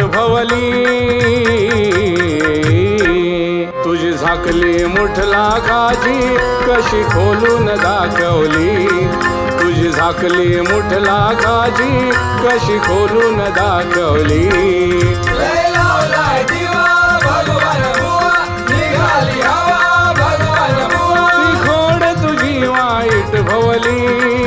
भवली. तुझी झाकली मुठला काजी कशी खोलून दाखवली. तुझी झाकली मुठला काजी कशी खोलून दाखवली. भवली.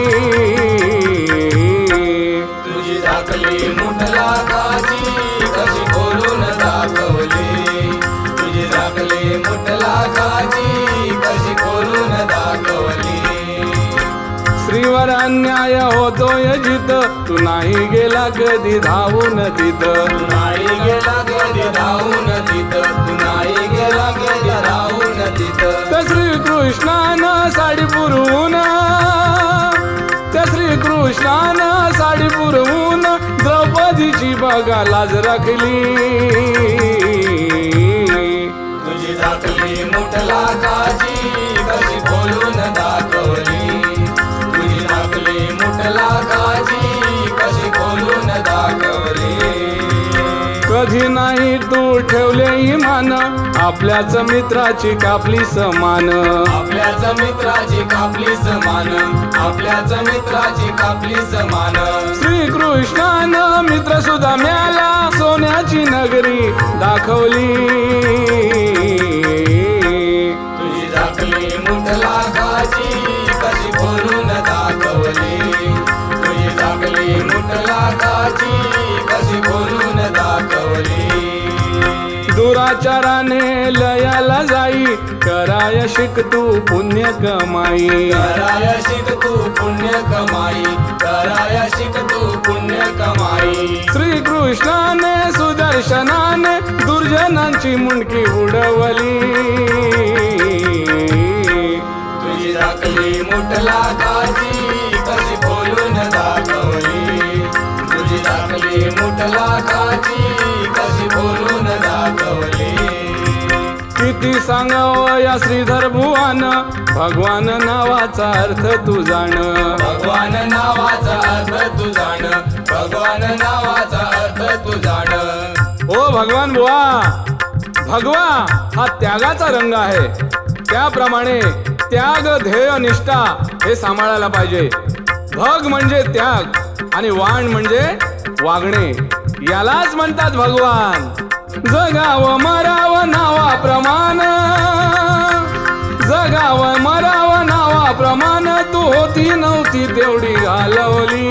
अन्याय होतोय जित तू नाही गेला कधी धावून तिथं. नाही गेला कधी धावून तिथं. तू नाही गेला कधी धावून तिथं. त्या श्रीकृष्णानं साडी पुरवून त्या श्रीकृष्णानं साडी पुरवून द्रौपदीची बघा लाज राखली. तुझी झाकली मुठला काची कधी नाही तू ठेवले इमान. आपल्याच मित्राची कापली समान. आपल्याच मित्राची कापली समान. आपल्याच मित्राची कापली समान. श्रीकृष्णानं मित्र सुद्धा मिळाला सोन्याची नगरी दाखवली. दुराचाराने लयाला जाई. कराय शिक तू पुण्य कमाई. कराय शिक तू पुण्य कमाई. कराय शिक तू पुण्य कमाई. श्रीकृष्णाने सुदर्शनाने दुर्जनांची मुंडकी उडवली. तुझी झाकली मुठला श्रीधर भुवान भगवान नावाचा अर्थ तू जाण. भगवान नावाचा अर्थ तू जाण. भगवान नावाचा अर्थ तू जाण. ओ भगवान बुवा भगवा हा त्यागाचा रंग आहे. त्याप्रमाणे त्याग ध्येय निष्ठा हे सांभाळायला पाहिजे. भग म्हणजे त्याग आणि वाण म्हणजे वागणे. यालाच म्हणतात भगवान. जगाव मराव नावाप्रमाण जगाव मराव नावा प्रमाण तू होती नव्हती तेवढी घालवली.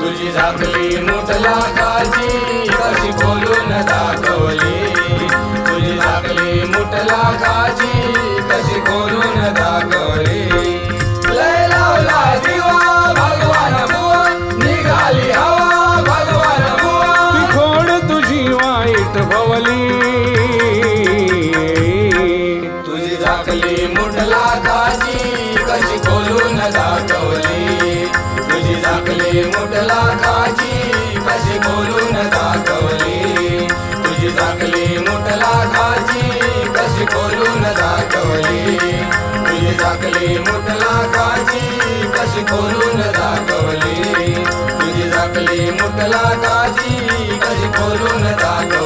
तुझी झाकली मुठला काची कशी बोलून दाखवली. तुझी झाकली मुठला काची कशी बोलून दाखवली. लय लावला दिवा भगवान बुवा निघाली हवा भगवान बुवा. खोड तुझी वाईट भवली. कशी झाकली मुठला काची. कशी बोलून दाखवली. तुझी झाकली मुठला काची. कशी बोलून दाखवली. तुझी झाकली मुठला काची. कशी बोलून दाखवली. तुझी झाकली मुठला काची. कशी बोलून दाखवली.